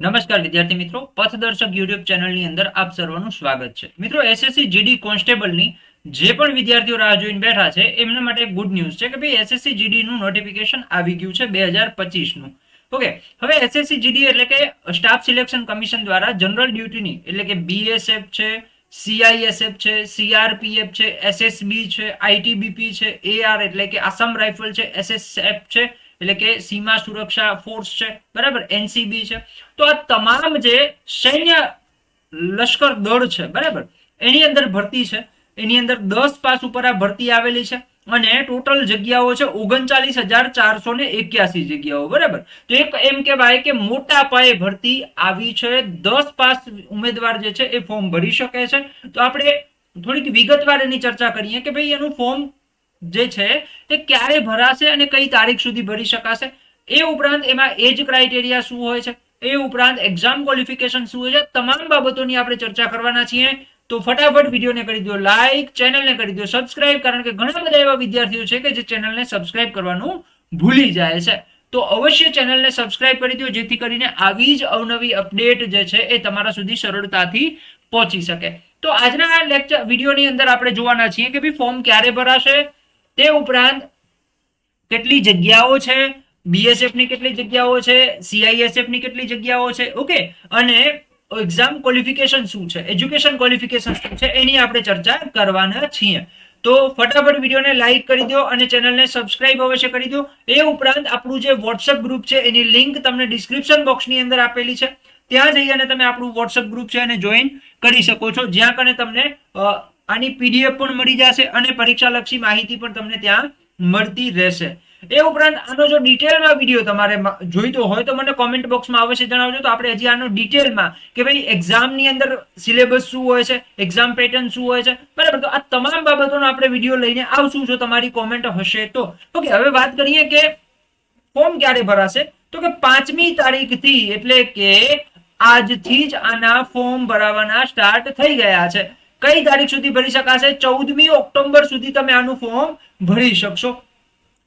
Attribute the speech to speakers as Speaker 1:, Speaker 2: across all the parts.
Speaker 1: નમસ્કાર વિદ્યાર્થી મિત્રો, પથદર્શક યુટ્યુબ ચેનલની અંદર આપ સર્વનું સ્વાગત છે. મિત્રો એસએસસી જીડી કોન્સ્ટેબલની જે પણ વિદ્યાર્થીઓ રાહ જોઈને બેઠા છે, એમના માટે ગુડ ન્યૂઝ છે કે ભાઈ એસએસસી જીડીનું નોટિફિકેશન આવી ગયું છે બે હજારનું ઓકે હવે એસએસસી જીડી એટલે કે સ્ટાફ સિલેક્શન કમિશન દ્વારા જનરલ ડ્યુટીની એટલે કે બીએસએફ છે સીઆઈએસએફ છે સીઆરપીએફ છે એસએસબી છે આઈટીબીપી છે એઆર એટલે કે આસામ રાઇફલ છે એસએસએફ છે એટલે કે સીમા સુરક્ષા ફોર્સ છે, બરાબર? એનસીબી છે. તો આ તમામ જે સૈન્ય લશ્કર દળ છે, બરાબર? એની અંદર ભરતી છે. એની અંદર દસ પાસ ઉપર આ ભરતી આવેલી છે અને ટોટલ જગ્યાઓ છે ઓગણચાલીસ હજાર ચારસો ને એક્યાસી જગ્યાઓ, બરાબર? તો એક એમ કહેવાય કે મોટા પાયે ભરતી આવી છે. દસ પાસ ઉમેદવાર જે છે એ ફોર્મ ભરી શકે છે. તો આપણે થોડીક વિગતવાર એની ચર્ચા કરીએ કે ભાઈ એનું ફોર્મ જે છે તે ક્યારે ભરાશે અને કઈ તારીખ સુધી ભરી શકાશે? એ ઉપરાંત એમાં એજ ક્રાઇટેરિયા શું હોય છે? એ ઉપરાંત એક્ઝામ ક્વોલિફિકેશન શું હોય છે? તમામ બાબતોની આપણે ચર્ચા કરવાના છીએ. તો ફટાફટ વિડીયોને કરી દો લાઈક ચેનલને કરી દો સબસ્ક્રાઇબ કારણ કે ઘણા બધા એવા વિદ્યાર્થીઓ છે કે જે ચેનલને સબસ્ક્રાઇબ કરવાનું ભૂલી જાય છે. તો અવશ્ય ચેનલને સબસ્ક્રાઇબ કરી દો, જેથી કરીને આવી જ અવનવી અપડેટ જે છે એ તમારા સુધી સરળતાથી પહોંચી શકે. તો આજના લેક્ચર વિડીયોની અંદર આપણે જોવાના છીએ કે ભાઈ ફોર્મ ક્યારે ભરાશે? તે ઉપરાંત કેટલી જગ્યાઓ છે? બીએસએફની કેટલી જગ્યાઓ છે? સીઆઈએસએફની કેટલી જગ્યાઓ છે? ઓકે અને એક્ઝામ ક્વોલિફિકેશન શું છે? એજ્યુકેશન ક્વોલિફિકેશન શું છે? એની આપણે ચર્ચા કરવાના છીએ. તો ફટાફટ વિડીયોને લાઈક કરી દો અને ચેનલને સબસ્ક્રાઇબ અવશ્ય કરી દો. એ ઉપરાંત આપણું જે વોટ્સઅપ ગ્રુપ છે, એની લિંક તમને ડિસ્ક્રિપ્શન બોક્સની અંદર આપેલી છે. ત્યાં જઈ અને તમે આપણું વોટ્સઅપ ગ્રુપ છે એને જોઈન કરી શકો છો. જ્યાં કને તમને આની પીડીએફ પણ મળી જશે અને પરીક્ષાલક્ષી માહિતી પણ તમને ત્યાં મળતી રહેશે. એ ઉપરાંત આનો જો ડિટેલમાં વીડિયો તમારે જોઈતો હોય તો મને કોમેન્ટ બોક્સમાં અવશ્ય જણાવજો. તો આપણે હજી આનો ડિટેલમાં કે ભાઈ એક્ઝામની અંદર સિલેબસ શું હોય છે એક્ઝામ પેટર્ન શું હોય છે, બરાબર. તો આ તમામ બાબતોનો આપણે વીડિયો લઈને આવશું જો તમારી કોમેન્ટ હશે તો. ઓકે હવે વાત કરીએ કે ફોર્મ ક્યારે ભરાશે? તો કે પાંચમી તારીખથી એટલે કે આજથી જ આના ફોર્મ ભરાવાના સ્ટાર્ટ થઈ ગયા છે. કઈ તારીખ સુધી ભરી શકાશે? ચૌદમી ઓક્ટોબર સુધી તમે આનું ફોર્મ ભરી શકશો.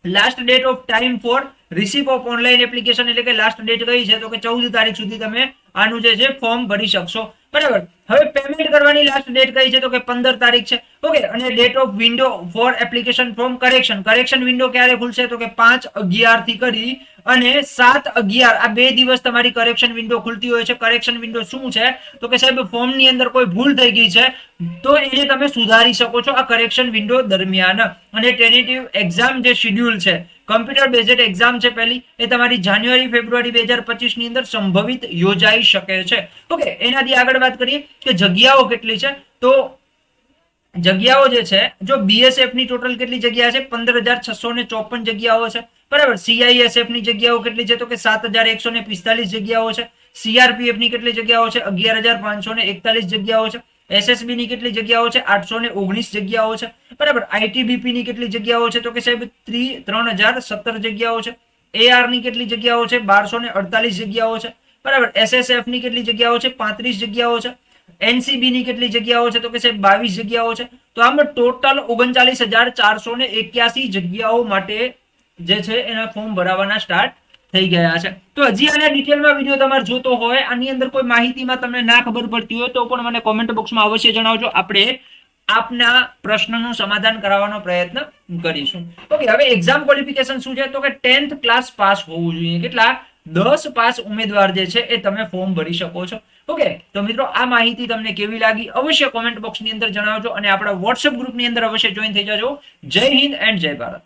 Speaker 1: Last date of time for receipt of online application એટલે કે લાસ્ટ ડેટ કઈ છે? તો કે ચૌદ તારીખ સુધી તમે આનું જે છે ફોર્મ ભરી શકશો. બરાબર? હવે પેમેન્ટ કરવાની લાસ્ટ ડેટ કઈ છે તો કે પંદર તારીખ છે. ઓકે અને date of window for application form correction correction window ક્યારે ખુલશે તો કે પાંચ અગિયારથી કરી અને સાત અગિયાર. આ બે દિવસ તમારી કરેક્શન વિન્ડો ખુલતી હોય છે. કરેક્શન વિન્ડો શું છે? તો કે સાહેબ ફોર્મની અંદર કોઈ ભૂલ થઈ ગઈ છે, તો એને તમે સુધારી શકો છો આ કરેક્શન વિન્ડો દરમિયાન. અને ટેનેટિવ એક્ઝામ જે શેડ્યુલ છે કમ્પ્યુટર બેઝડ એક્ઝામ છે પહેલી, એ તમારી જાન્યુઆરી, ફેબ્રુઆરી બે હજાર પચીસની અંદર સંભવિત યોજાઈ શકે છે. ઓકે એનાથી આગળ વાત કરીએ. કે જગ્યાઓ કેટલી છે? તો જગ્યાઓ જે છે, જો બીએસએફની ટોટલ કેટલી જગ્યા છે? પંદર હજાર છસો ને ચોપન જગ્યાઓ છે. બરાબર? સીઆઈએસએફની જગ્યાઓ કેટલી છે? તો કે સાત હજાર એકસો ને પિસ્તાલીસ જગ્યાઓ છે. સીઆરપીએફની કેટલી જગ્યાઓ છે? અગિયાર હજાર પાંચસો ને એકતાલીસ જગ્યાઓ છે. એસએસબી ની કેટલી જગ્યાઓ છે? આઠસો ને ઓગણીસ જગ્યાઓ છે. બરાબર? આઈટીબીપી ની કેટલી જગ્યાઓ છે? તો કે સાહેબ ત્રી, ત્રણ હજાર સત્તર જગ્યાઓ છે. એઆરની કેટલી જગ્યાઓ છે? બારસો ને અડતાલીસ જગ્યાઓ છે. બરાબર? એસએસએફની કેટલી જગ્યાઓ છે? પાંત્રીસ જગ્યાઓ છે. એનસીબી ની કેટલી જગ્યાઓ છે? તો કે સાહેબ બાવીસ જગ્યાઓ છે. તો આમ ટોટલ ઓગણચાલીસ હજાર ચારસો ને એક્યાસી જગ્યાઓ માટે જે છે એના ફોર્મ ભરાવાના સ્ટાર્ટ થઈ ગયા છે. તો હજી આના ડિટેલમાં વીડિયો તમારે જોતો હોય, આની અંદર કોઈ માહિતીમાં તમને ના ખબર પડતી હોય તો પણ મને કોમેન્ટ બોક્સમાં અવશ્ય જણાવજો. આપણે આપના પ્રશ્નનું સમાધાન કરાવવાનો પ્રયત્ન કરીશું. ઓકે હવે એક્ઝામ ક્વોલિફિકેશન શું છે? તો કે ટેન્થ ક્લાસ પાસ હોવું જોઈએ. કેટલા? દસ પાસ ઉમેદવાર જે છે એ તમે ફોર્મ ભરી શકો છો. ઓકે તો મિત્રો આ માહિતી તમને કેવી લાગી? અવશ્ય કોમેન્ટ બોક્સની અંદર જણાવજો અને આપણા વોટ્સઅપ ગ્રુપની અંદર અવશ્ય જોઈન થઈ જજો. જય હિન્દ એન્ડ જય ભારત.